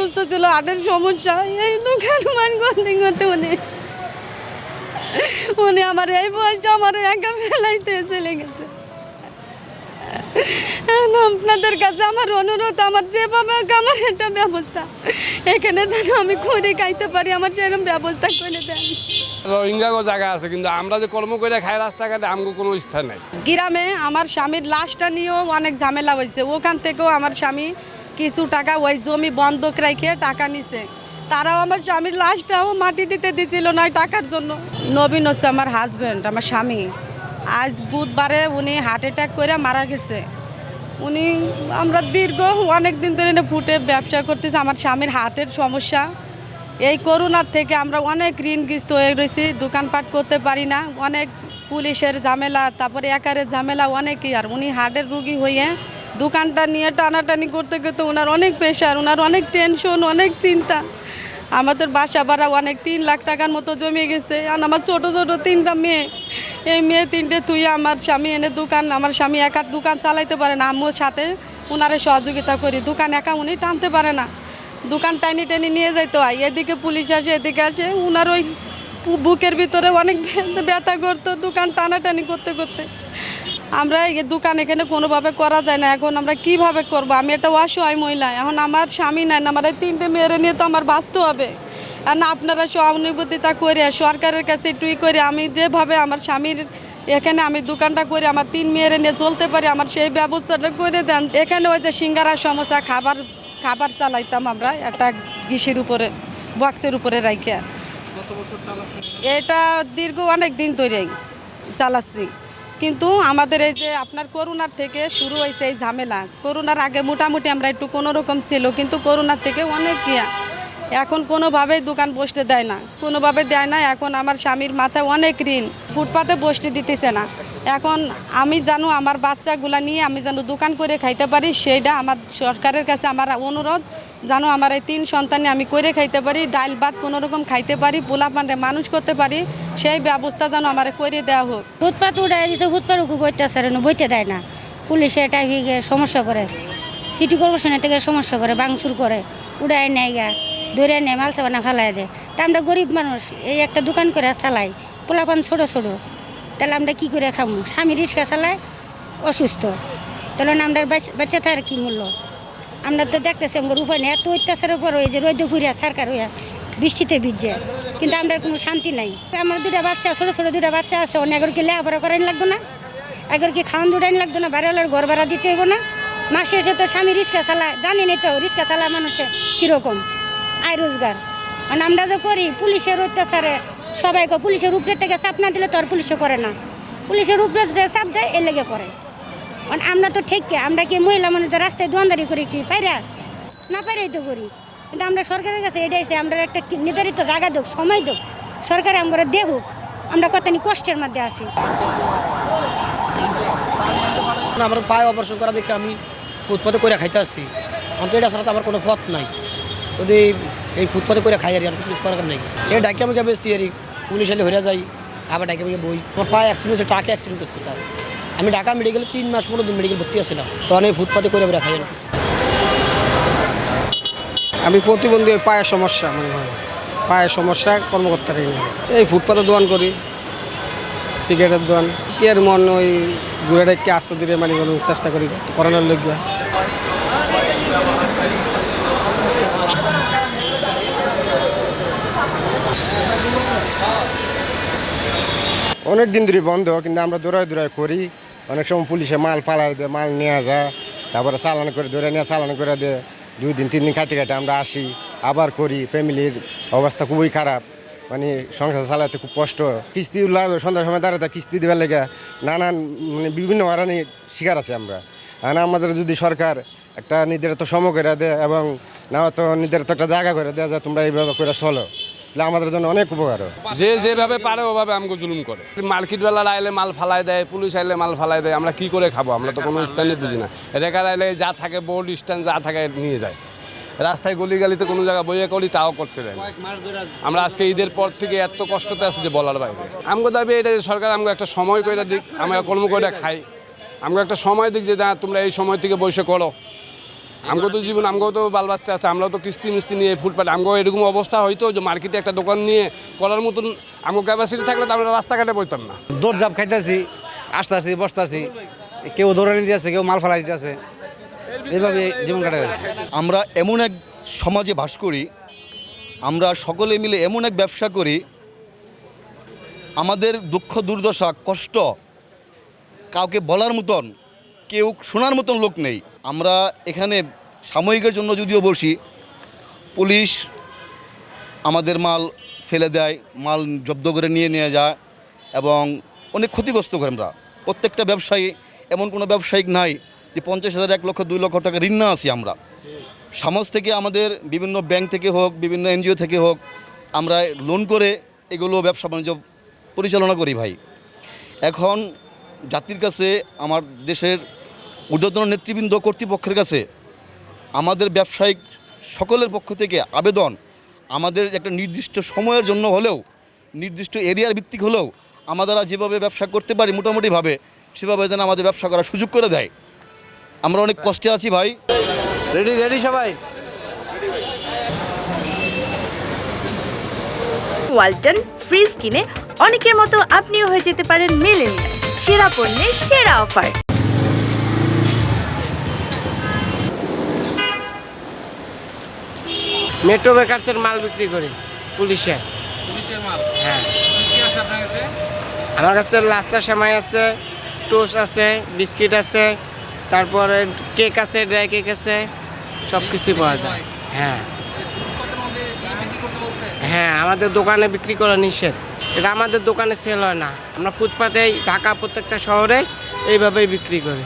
অসুস্থ ছিল হার্টের সমস্যা। এই দোকান মান করতে করতে উনি। উনি আমার এই বয়সটা আমার একা ফেলাইতে চলে গেছে। আপনাদের কাছে আমার অনুরোধ আমার যেভাবে আমার একটা ব্যবস্থা। এখানে যেন আমি করে খাইতে পারি আমার সেরকম ব্যবস্থা করে দেন। রোহিঙ্গাগো জায়গা আছে কিন্তু আমরা যে কর্ম করে খাই রাস্তাঘাটে আমগো কোনো স্থান নাই। গ্রামে আমার স্বামীর লাশটা নিয়েও অনেক ঝামেলা হয়েছে। ওখান থেকেও আমার স্বামী কিছু টাকা ওই জমি বন্ধক রেখে টাকা নিছে। তারাও আমার স্বামীর লাশটাও মাটি দিতে দিছিল না টাকার জন্য। নবীন হচ্ছে আমার হাজব্যান্ড আমার স্বামী। আজ বুধবারে উনি হার্ট অ্যাটাক করে মারা গেছে। উনি আমরা দীর্ঘ অনেক দিন ধরে ফুটে ব্যবসা করতেছি, আমার স্বামীর হার্টের সমস্যা। এই করোনার থেকে আমরা অনেক ঋণগ্রস্ত হয়ে রয়েছি, দোকানপাট করতে পারি না, অনেক পুলিশের ঝামেলা, তারপরে একারের ঝামেলা, অনেকই আর উনি হার্টের রুগী হয়ে দোকানটা নিয়ে টানাটানি করতে করতে ওনার অনেক প্রেশার, ওনার অনেক টেনশন অনেক চিন্তা। আমাদের বাসা ভাড়া অনেক তিন লাখ টাকার মতো জমে গেছে। আর আমার ছোট ছোট তিনটা মেয়ে, এই মেয়ে তিনটে তুই, আমার স্বামী এনে দোকান, আমার স্বামী একার দোকান চালাইতে পারে না, আম্মুর সাথে ওনারে সহযোগিতা করি। দোকান একা উনি টানতে পারে না। দোকান টানি টানি নিয়ে যাইতে হয়। এদিকে পুলিশ আসে, এদিকে আসে, উনার ওই বুকের ভিতরে অনেক ব্যথা করতো দোকান টানাটানি করতে করতে। আমরা এই দোকান এখানে কোনোভাবে করা যায় না। এখন আমরা কীভাবে করব? আমি একটা অসহায় মহিলা এখন আমার স্বামী নাই না আমার এই তিনটে মেয়েরে নিয়ে তো আমার বাঁচতে হবে। আর না আপনারা সহানুভূতিতা করে সরকারের কাছে একটু ই করে আমি যেভাবে আমার স্বামীর এখানে আমি দোকানটা করে আমার তিন মেয়েরে নিয়ে চলতে পারি আমার সেই ব্যবস্থাটা করে দেন। এখানে ওই যে সিঙ্গারার সমস্যা খাবার খাবার চালাইতাম আমরা একটা গিসির উপরে বক্সের উপরে রাইখে। এটা দীর্ঘ অনেক দিন ধরেই চালাচ্ছি। কিন্তু আমাদের এই যে আপনার করোনার থেকে শুরু হয়েছে এই ঝামেলা, করোনার আগে মোটামুটি আমরা একটু কোনো রকম ছিল, কিন্তু করোনার থেকে অনেক ইয়া, এখন কোনোভাবেই দোকান বসতে দেয় না, কোনোভাবে দেয় না, এখন আমার স্বামীর মাথায় অনেক ঋণ, ফুটপাতে বসতে দিতেছে না। এখন আমি জানো আমার বাচ্চাগুলা নিয়ে আমি যেন দোকান করে খাইতে পারি, সেইটা আমার সরকারের কাছে আমার অনুরোধ। জানো আমার এই তিন সন্তানে আমি করে খাইতে পারি ডাল ভাত কোনো রকম খাইতে পারি পোলা পান্ডে মানুষ করতে পারি, সেই ব্যবস্থা যেন আমার করে দেওয়া হোক। ফুটপাত উঠাই দিছে ফুটপাত উঠে বইতে বইতে দেয় না। পুলিশে এটা গিয়ে সমস্যা করে। সিটি কর্পোরেশনের থেকে সমস্যা করে বাংচুর করে, উড়াই নেয় গা, ধরে নেয়, মাল সাবানা ফেলাই দেয়। তা আমরা গরিব মানুষ, এই একটা দোকান করে চালাই পোলাপান ছোটো ছোটো। তাহলে আমরা কী করে খামু? স্বামী রিক্সা চালায়, অসুস্থ। তাহলে আমরা বাচ- বাচ্চা থাকার কী মূল্য? আমরা তো দেখতেছি আমার উপায় নেই এত অত্যাচারের পর ওই যে রৈদ্য ফুরিয়া সরকার হইয়া বৃষ্টিতে ভিজছে। কিন্তু আমরা কোনো শান্তি নাই। আমার দুটা বাচ্চা, ছোটো ছোটো দুটা বাচ্চা আছে অনেক কি লেখাপড়া করাইন লাগতো না আগের কি খাওয়ান দুটাইন লাগতো না বাড়িওয়ালার ঘর ভাড়া দিতে হইব না। মাসে এসে তো স্বামী রিক্সা চালায় জানি নি তো রিক্সা চালায় মানুষের কীরকম। আয় রোজগার। মানে আমরা তো করি, পুলিশের অত্যাচারে সবাই কয়, পুলিশের উপরে থেকে চাপ না দিলে তো আর পুলিশে করে না। পুলিশের উপরে চাপ দেয় এর লেগে করে। মানে আমরা তো ঠিককে আমরা কি মহিলা মানুষ রাস্তায় দোয়ানদারি করি কি পাইরা? না পাইরাই তো করি। কিন্তু আমরা সরকারের কাছে এটাই চাই, আমরা একটা নির্ধারিত জায়গা দেখ সময় দেখ সরকারে আমরা দেখুক আমরা কতনি কষ্টের মধ্যে আছি। আমার পায়ে অপারেশন করা দেখে আমি ফুটপাতে করে খাইতে আসছি। অন্তত এটা ছাড়া তো আমার কোনো পথ নাই। যদি এই ফুটপাতে করে খাই আর আর কিছু কিছু করার নেই। এই ডাকে আমি বেশি আর পুলিশ এলে হয়ে যাই, আবার ডাকে আমাকে বই। আমার পায়ে অ্যাক্সিডেন্ট হচ্ছে টাকে অ্যাক্সিডেন্ট হচ্ছে তার। আমি ঢাকা মেডিকেলে তিন মাস পনেরো দিন মেডিকেল ভর্তি আসছিলাম তখন এই ফুটপাতে করে বেড়া খাই আর আমি প্রতিবন্ধী ওই পায়ের সমস্যা, মনে পায়ের সমস্যা কর্মকর্তার এই ফুটপাতে দোয়ান করি, সিগারেটের দোয়ান। এর মন ওই ঘুরে আস্তে ধীরে মানে চেষ্টা করি, করানোর লোক অনেক দিন ধরে বন্ধ, কিন্তু আমরা দৌড়াই দৌড়াই করি। অনেক সময় পুলিশে মাল পালাই দেয়, মাল নিয়ে যায়, তারপরে চালান করে ধরে নিয়ে চালান করে দেয়। দুই দিন, তিন দিন কাটে কাটে আমরা আসি, আবার করি, ফ্যামিলির অবস্থা খুবই খারাপ। মানে সংসার চালাতে খুব কষ্ট। কিস্তি উল্লাহ সন্ধ্যার সময় দাঁড়াতে কিস্তি দেওয়ার লেগে নানান মানে বিভিন্ন হারানি শিকার আছে আমরা। আর আমাদের যদি সরকার একটা নির্ধারিত সময় করে দেয় এবং না তো নির্ধারিত একটা জায়গা করে দেয় যে তোমরা এইভাবে করে চলো। তাহলে আমাদের জন্য অনেক উপকার। যে যেভাবে পারে ওভাবে আমগো জুলুম করে। মার্কেটওয়ালা আইলে মাল ফালাই দেয়, পুলিশ আইলে মাল ফালাই দেয়, আমরা কি করে খাব? আমরা তো কোনো স্থানে বুঝি না। রেখার আইলে যা থাকে, বোর্ড, স্ট্যান্ড, যা থাকে নিয়ে যায়। রাস্তায় গলি গালিতে কোনো জায়গায় বইয়ে করি, তাও করতে দেয় আমরা আজকে ঈদের পর থেকে এত কষ্টতে আছি যে বলার বাইরে। আমগো দাবি এটা যে সরকার আমগো একটা সময় করে দিক, আমরা কর্ম করে খাই। আমগো একটা সময় দিক যে, না, তোমরা এই সময় থেকে বসে করো। আমগো তো জীবন আমগো তো বাল বাচ্চা আছে আমরাও তো কিস্তি মিস্তি নিয়ে ফুটপাট আমগো এরকম অবস্থা হয়তো যে মার্কেটে একটা দোকান নিয়ে করার মতন আমগো ক্যাপাসিটি থাকলে তো আমরা রাস্তাঘাটে বইতাম না। দৌড় জাপ খাইতেছি আসতে আসতে বসতে আসছি কেউ দৌড়ে নিতে আছে কেউ মাল ফালাই দিতে আছে এইভাবে জীবন কাটা যাচ্ছে। আমরা এমন এক সমাজে বাস করি আমরা সকলে মিলে এমন এক ব্যবসা করি আমাদের দুঃখ দুর্দশা কষ্ট কাউকে বলার মতন কেউ শোনার মতন লোক নেই। আমরা এখানে সাময়িকের জন্য যদিও বসি, পুলিশ আমাদের মাল ফেলে দেয়, মাল জব্দ করে নিয়ে নিয়ে যায় এবং অনেক ক্ষতিগ্রস্ত করে আমরা। প্রত্যেকটা ব্যবসায়ী, এমন কোনো ব্যবসায়িক নাই যে পঞ্চাশ হাজার, এক লক্ষ, দুই লক্ষ টাকা ঋণ না আছি আমরা। সমাজ থেকে আমাদের বিভিন্ন ব্যাংক থেকে হোক, বিভিন্ন এনজিও থেকে হোক, আমরা লোন করে এগুলো ব্যবসা বাণিজ্য পরিচালনা করি ভাই। এখন জাতির কাছে, আমার দেশের ঊর্ধ্বতন নেতৃবৃন্দ কর্তৃপক্ষের কাছে আমাদের ব্যবসায়িক সকলের পক্ষ থেকে আবেদন আমাদের একটা নির্দিষ্ট সময়ের জন্য হলেও নির্দিষ্ট এরিয়ার ভিত্তিক হলেও আমাদেরা যেভাবে ব্যবসা করতে পারি মোটামুটিভাবে সেভাবে যেন আমাদের ব্যবসা করার সুযোগ করে দেয়। আমরা অনেক কষ্টে আছি ভাই। রেডি রেডি সবাই? ওয়ালটন ফ্রিজ কিনে অনেকের মতো আপনিও হয়ে যেতে পারেন মেলেনিয়া সেরা পণ্যের সেরা অফার। মেট্রো বেকার্সের মাল বিক্রি করি পুলিশের হ্যাঁ। আমার কাছে লাচ্চা সেমাই আছে টোস্ট আছে বিস্কিট আছে তারপরে কেক আছে ড্রাই কেক আছে সব কিছুই পাওয়া যায়। হ্যাঁ। হ্যাঁ আমাদের দোকানে বিক্রি করা নিষেধ। এটা আমাদের দোকানে সেল হয় না। আমরা ফুটপাতেই ঢাকা প্রত্যেকটা শহরে এইভাবেই বিক্রি করি।